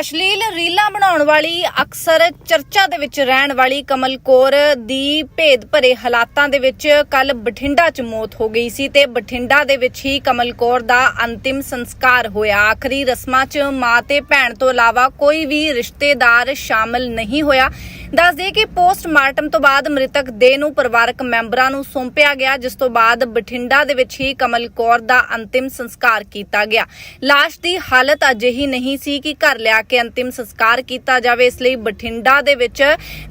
ਅਸ਼ਲੀਲ ਰੀਲਾਂ ਬਣਾਉਣ ਵਾਲੀ ਅਕਸਰ ਚਰਚਾ ਦੇ ਵਿੱਚ ਰਹਿਣ ਵਾਲੀ ਕਮਲ ਕੌਰ ਦੀ ਭੇਦ ਭਰੇ ਹਾਲਾਤਾਂ ਦੇ ਵਿੱਚ ਕੱਲ ਬਠਿੰਡਾ 'ਚ ਮੌਤ ਹੋ ਗਈ ਸੀ ਤੇ ਬਠਿੰਡਾ ਦੇ ਵਿੱਚ ਹੀ ਕਮਲ ਕੌਰ ਦਾ ਅੰਤਿਮ ਸੰਸਕਾਰ ਹੋਇਆ। ਆਖਰੀ ਰਸਮਾਂ 'ਚ ਮਾਂ ਤੇ ਭੈਣ ਤੋਂ ਇਲਾਵਾ ਕੋਈ ਵੀ ਰਿਸ਼ਤੇਦਾਰ ਸ਼ਾਮਲ ਨਹੀਂ ਹੋਇਆ। ਦੱਸ ਦਈਏ ਕਿ ਪੋਸਟਮਾਰਟਮ ਤੋਂ ਬਾਅਦ ਮ੍ਰਿਤਕ ਦੇਹ ਨੂੰ ਪਰਿਵਾਰਕ ਮੈਂਬਰਾਂ ਨੂੰ ਸੌਂਪਿਆ ਗਿਆ, ਜਿਸ ਤੋਂ ਬਾਅਦ ਬਠਿੰਡਾ ਦੇ ਵਿੱਚ ਹੀ ਕਮਲ ਕੌਰ ਦਾ ਅੰਤਿਮ ਸੰਸਕਾਰ ਕੀਤਾ ਗਿਆ। ਲਾਸ਼ ਦੀ ਹਾਲਤ ਅਜਿਹੀ ਨਹੀਂ ਸੀ ਕਿ ਘਰ ਲਿਆ ਕੇ ਅੰਤਿਮ ਸੰਸਕਾਰ ਕੀਤਾ ਜਾਵੇ। ਇਸ ਲਈ ਬਠਿੰਡਾ ਦੇ ਵਿੱਚ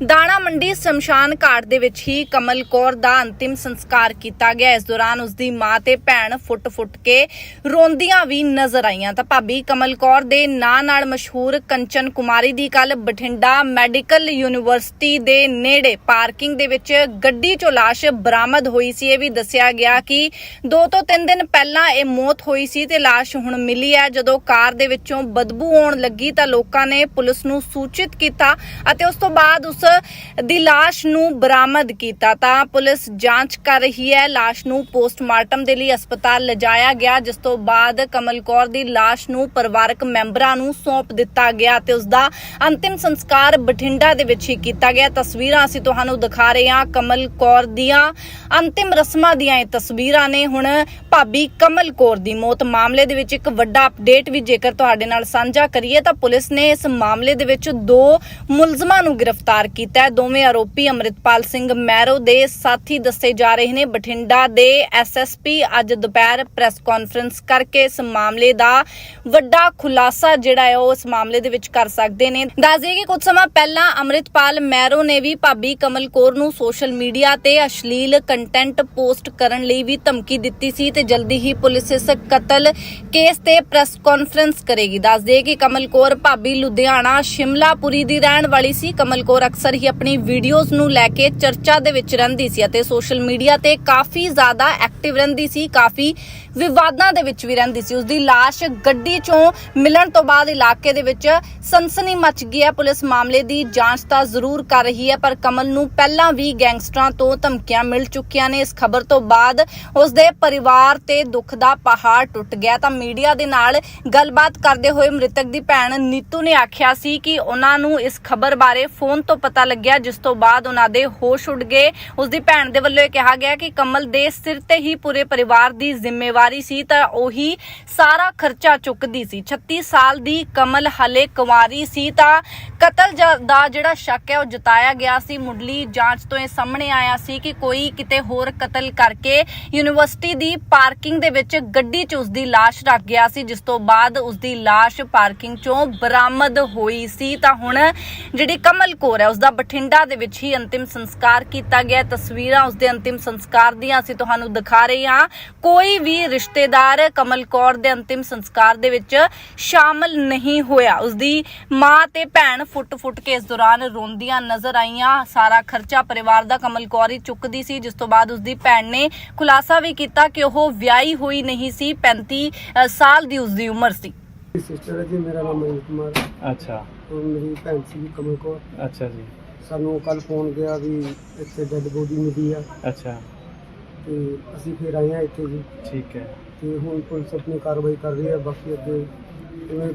ਦਾਣਾ ਮੰਡੀ ਸ਼ਮਸ਼ਾਨ ਘਾਟ ਦੇ ਵਿੱਚ ਹੀ ਕਮਲ ਕੌਰ ਦਾ ਅੰਤਿਮ ਸੰਸਕਾਰ ਕੀਤਾ ਗਿਆ। ਇਸ ਦੌਰਾਨ ਉਸ ਦੀ ਮਾਂ ਤੇ ਭੈਣ ਫੁੱਟ-ਫੁੱਟ ਕੇ ਰੋਂਦੀਆਂ ਵੀ ਨਜ਼ਰ ਆਈਆਂ। ਤਾਂ ਭਾਬੀ ਕਮਲ ਕੌਰ ਦੇ ਨਾਂ ਨਾਲ ਮਸ਼ਹੂਰ ਕੰਚਨ ਕੁਮਾਰੀ ਦੀ ਕੱਲ ਬਠਿੰਡਾ ਮੈਡੀਕਲ ਯੂਨੀਵਰਸਿਟੀ ਦੇ ਨੇੜੇ ਪਾਰਕਿੰਗ ਦੇ ਵਿੱਚ ਗੱਡੀ ਚੋਂ ਲਾਸ਼ ਬਰਾਮਦ ਹੋਈ ਸੀ। ਇਹ ਵੀ ਦੱਸਿਆ ਗਿਆ ਕਿ 2 ਤੋਂ 3 ਦਿਨ ਪਹਿਲਾਂ ਇਹ ਮੌਤ ਹੋਈ ਸੀ ਤੇ ਲਾਸ਼ ਹੁਣ ਮਿਲੀ ਹੈ। ਜਦੋਂ ਕਾਰ ਦੇ ਵਿੱਚੋਂ ਬਦਬੂ ਆਉਣ ਲੱਗੀ ਤਾਂ ਲੋਕਾਂ ਨੇ ਪੁਲਿਸ ਨੂੰ ਸੂਚਿਤ ਕੀਤਾ ਅਤੇ ਉਸ ਤੋਂ ਬਾਅਦ ਉਸ ਦੀ ਲਾਸ਼ ਨੂੰ ਬਰਾਮਦ ਕੀਤਾ। ਤਾਂ ਪੁਲਿਸ ਜਾਂਚ ਕਰ ਰਹੀ ਹੈ, ਲਾਸ਼ ਨੂੰ ਪੋਸਟਮਾਰਟਮ ਦੇ ਲਈ ਹਸਪਤਾਲ ਲਿਜਾਇਆ ਗਿਆ, ਜਿਸ ਤੋਂ ਬਾਅਦ ਕਮਲ ਕੌਰ ਦੀ ਲਾਸ਼ ਨੂੰ ਪਰਿਵਾਰਕ ਮੈਂਬਰਾਂ ਨੂੰ ਸੌਂਪ ਦਿੱਤਾ ਗਿਆ ਤੇ ਉਸ ਦਾ ਅੰਤਿਮ ਸੰਸਕਾਰ ਬਠਿੰਡਾ ਦੇ ਵਿੱਚ ਹੀ ਕੀਤਾ ਗਿਆ ਤਸਵੀਰਾਂ ਅਸੀਂ ਤੁਹਾਨੂੰ ਦਿਖਾ ਰਹੇ ਹਾਂ ਕਮਲ ਕੌਰ ਦੀਆਂ। ਅੰਤਿਮ ਰਸਮਾਂ ਦੀਆਂ ਇਹ ਤਸਵੀਰਾਂ ਨੇ ਹੁਣ ਭਾਬੀ ਕਮਲ ਕੌਰ ਦੀ ਮੌਤ। ਮਾਮਲੇ ਦੇ ਵਿੱਚ ਇੱਕ ਵੱਡਾ ਅਪਡੇਟ ਵੀ ਜੇਕਰ ਤੁਹਾਡੇ ਨਾਲ ਸਾਂਝਾ ਕਰੀਏ ਤਾਂ ਪੁਲਿਸ ਨੇ ਇਸ ਮਾਮਲੇ ਦੇ ਵਿੱਚ ਦੋ ਮੁਲਜ਼ਮਾਂ ਨੂੰ ਗ੍ਰਿਫਤਾਰ ਕੀਤਾ ਹੈ। ਦੋਵੇਂ ਆਰੋਪੀ ਅੰਮ੍ਰਿਤਪਾਲ ਸਿੰਘ ਮੈਰੋ ਦੇ ਸਾਥੀ ਦੱਸੇ ਜਾ ਰਹੇ ਨੇ। ਬਠਿੰਡਾ ਦੇ ਐਸਐਸਪੀ ਅੱਜ ਦੁਪਹਿਰ ਪ੍ਰੈਸ ਕਾਨਫਰੰਸ ਕਰਕੇ ਇਸ ਮਾਮਲੇ ਦਾ ਵੱਡਾ ਖੁਲਾਸਾ ਜਿਹੜਾ ਹੈ ਉਹ ਇਸ ਮਾਮਲੇ ਦੇ ਵਿੱਚ ਕਰ ਸਕਦੇ ਨੇ। ਦੱਸ ਦਈਏ ਕਿ ਕੁਝ ਸਮਾਂ ਪਹਿਲਾਂ ਅੰਮ੍ਰਿਤਪਾਲ ਮੈਰੋ ਨੇ ਵੀ ਭਾਬੀ ਕਮਲ ਕੌਰ ਨੂੰ ਸੋਸ਼ਲ ਮੀਡੀਆ ਤੇ ਅਸ਼ਲੀਲ ਕੰਟੈਂਟ ਪੋਸਟ ਕਰਨ ਲਈ ਵੀ ਧਮਕੀ ਦਿੱਤੀ ਸੀ ਤੇ ਜਲਦੀ ਹੀ ਪੁਲਿਸ ਇਸ ਕਤਲ ਕੇਸ ਤੇ ਪ੍ਰੈਸ ਕਾਨਫਰੰਸ ਕਰੇਗੀ। ਦੱਸ ਦਈਏ ਕਿ ਕਮਲ ਕੌਰ ਭਾਬੀ ਲੁਧਿਆਣਾ ਸ਼ਿਮਲਾਪੁਰੀ ਦੀ ਰਹਿਣ ਵਾਲੀ ਸੀ। ਕਮਲ ਕੌਰ ਅਕਸਰ ਹੀ ਆਪਣੀ ਵੀਡੀਓਜ਼ ਨੂੰ ਲੈ ਕੇ ਚਰਚਾ ਦੇ ਵਿੱਚ ਰਹਿੰਦੀ ਸੀ ਅਤੇ ਸੋਸ਼ਲ ਮੀਡੀਆ ਤੇ ਕਾਫੀ ਜ਼ਿਆਦਾ ਐਕਟਿਵ ਰਹਿੰਦੀ ਸੀ, ਕਾਫੀ ਵਿਵਾਦਾਂ ਦੇ ਵਿੱਚ ਵੀ ਰਹਿੰਦੀ ਸੀ। ਉਸ ਦੀ ਲਾਸ਼ ਗੱਡੀ ਚੋਂ ਮਿਲਣ ਤੋਂ ਬਾਅਦ ਇਲਾਕੇ ਦੇ ਵਿੱਚ ਸਨਸਨੀ ਮਚ ਗਈ ਹੈ। ਪੁਲਿਸ ਮਾਮਲੇ ਦੀ ਜਾਂਚ ਦਾ ਜ਼ਰੂਰ ਕਰ ਰਹੀ ਹੈ, ਪਰ ਕਮਲ ਨੂੰ ਪਹਿਲਾਂ ਵੀ ਗੈਂਗਸਟਰਾਂ ਤੋਂ ਧਮਕੀਆਂ ਮਿਲ ਚੁੱਕੀਆਂ ਨੇ। ਇਸ ਖਬਰ ਤੋਂ ਬਾਅਦ ਉਸ ਦੇ ਪਰਿਵਾਰ ਤੇ ਦੁੱਖ ਦਾ ਪਹਾੜ ਟੁੱਟ ਗਿਆ। ਤਾਂ ਮੀਡੀਆ ਦੇ ਨਾਲ ਗੱਲਬਾਤ ਕਰਦੇ ਹੋਏ ਮ੍ਰਿਤਕ ਦੀ ਭੈਣ ਨੀਤੂ ਨੇ ਆਖਿਆ ਸੀ ਕਿ ਉਹਨਾਂ ਨੂੰ ਇਸ ਖਬਰ ਬਾਰੇ ਫੋਨ ਤੋਂ ਪਤਾ ਲੱਗਿਆ, ਜਿਸ ਤੋਂ ਬਾਅਦ ਉਹਨਾਂ ਦੇ ਹੋਸ਼ ਉੱਡ ਗਏ। ਉਸ ਦੀ ਭੈਣ ਦੇ ਵੱਲੋਂ ਇਹ ਕਿਹਾ ਗਿਆ ਕਿ ਕਮਲ ਦੇ ਸਿਰ ਤੇ ਹੀ ਪੂਰੇ ਪਰਿਵਾਰ ਦੀ ਜ਼ਿੰਮੇਵਾਰੀ ਸੀ, ਤਾਂ ਉਹੀ ਸਾਰਾ ਖਰਚਾ ਚੁੱਕਦੀ ਸੀ। 36 ਸਾਲ ਦੀ ਕਮਲ ਹਲੇ ਕੁਵਾਰੀ ਸੀ, ਤਾਂ ਕਤਲ ਦਾ ਜਿਹੜਾ ਸ਼ੱਕ ਹੈ ਉਹ ਜਤਾਇਆ ਗਿਆ ਸੀ। ਮੁੱਢਲੀ ਜਾਂਚ ਤੋਂ ਇਹ ਸਾਹਮਣੇ ਆਇਆ ਸੀ ਕਿ ਕੋਈ ਕਿਤੇ ਹੋਰ ਕਤਲ ਕਰਕੇ ਯੂਨੀਵਰਸਿਟੀ ਦੀ ਪਾਰਕਿੰਗ ਦੇ ਵਿੱਚ ਗੱਡੀ 'ਚ ਉਸ ਦੀ ਲਾਸ਼ ਰੱਖ ਗਿਆ ਸੀ, ਜਿਸ ਤੋਂ ਬਾਅਦ ਉਸ ਦੀ ਲਾਸ਼ ਪਾਰਕਿੰਗ 'ਚੋਂ ਬਰਾਮਦ ਹੋਈ ਸੀ। ਤਾਂ ਹੁਣ ਜਿਹੜੀ ਕਮਲ ਕੌਰ ਹੈ ਉਸ ਦਾ ਬਠਿੰਡਾ ਦੇ ਵਿੱਚ ਹੀ ਅੰਤਿਮ ਸੰਸਕਾਰ ਕੀਤਾ ਗਿਆ। ਤਸਵੀਰਾਂ ਉਸ ਦੇ ਅੰਤਿਮ ਸੰਸਕਾਰ ਦੀਆਂ ਅਸੀਂ ਤੁਹਾਨੂੰ ਦਿਖਾ ਰਹੇ ਹਾਂ। ਕੋਈ ਵੀ ਰਿਸ਼ਤੇਦਾਰ ਕਮਲ ਕੌਰ ਦੇ ਅੰਤਿਮ ਸੰਸਕਾਰ ਦੇ ਵਿੱਚ ਸ਼ਾਮਲ ਨਹੀਂ ਹੋਇਆ। ਉਸ ਦੀ ਮਾਂ ਤੇ ਭੈਣ ਫੁੱਟ-ਫੁੱਟ ਕੇ ਇਸ ਦੌਰਾਨ ਰੋਂਦੀਆਂ ਨਜ਼ਰ ਆਈਆਂ। ਸਾਰਾ ਖਰਚਾ ਪਰਿਵਾਰ ਦਾ ਕਮਲ ਕੌਰ ਚੁੱਕਦੀ ਸੀ ਜਿਸ ਤੋਂ ਬਾਅਦ ਉਸ ਦੀ ਭੈਣ ਨੇ ਖੁਲਾਸਾ ਵੀ ਕੀਤਾ ਕਿ ਉਹ ਵਿਆਹੀ ਹੋਈ ਨਹੀਂ ਸੀ 35 ਅ, ਸਾਲ ਦੀ ਉਸ ਦੀ ਉਮਰ ਸੀ। ਸਿਸਟਰ ਹੈ ਜੀ ਮੇਰਾ ਨਾਮ ਮਨੀਸ਼ ਕੁਮਾਰ। ਅੱਛਾ। ਔਰ ਮੇਰੀ ਭੈਣ ਸੀ ਕਮਲ ਕੌਰ। ਅੱਛਾ ਜੀ। ਸਾਨੂੰ ਕੱਲ ਫੋਨ ਗਿਆ ਵੀ ਇੱਥੇ ਡੈੱਡ ਬੋਡੀ ਮਿਲੀ ਆ। ਅੱਛਾ। ਤੇ ਅਸੀਂ ਫਿਰ ਆਏ ਆ ਇੱਥੇ ਜੀ। ਠੀਕ ਹੈ। ਤੇ ਹੁਣ ਪੁਲਿਸ ਆਪਣੀ ਕਾਰਵਾਈ ਕਰ ਰਹੀ ਹੈ ਬਾਕੀ ਅੱਗੇ ਦੇ ਬਾਰੇ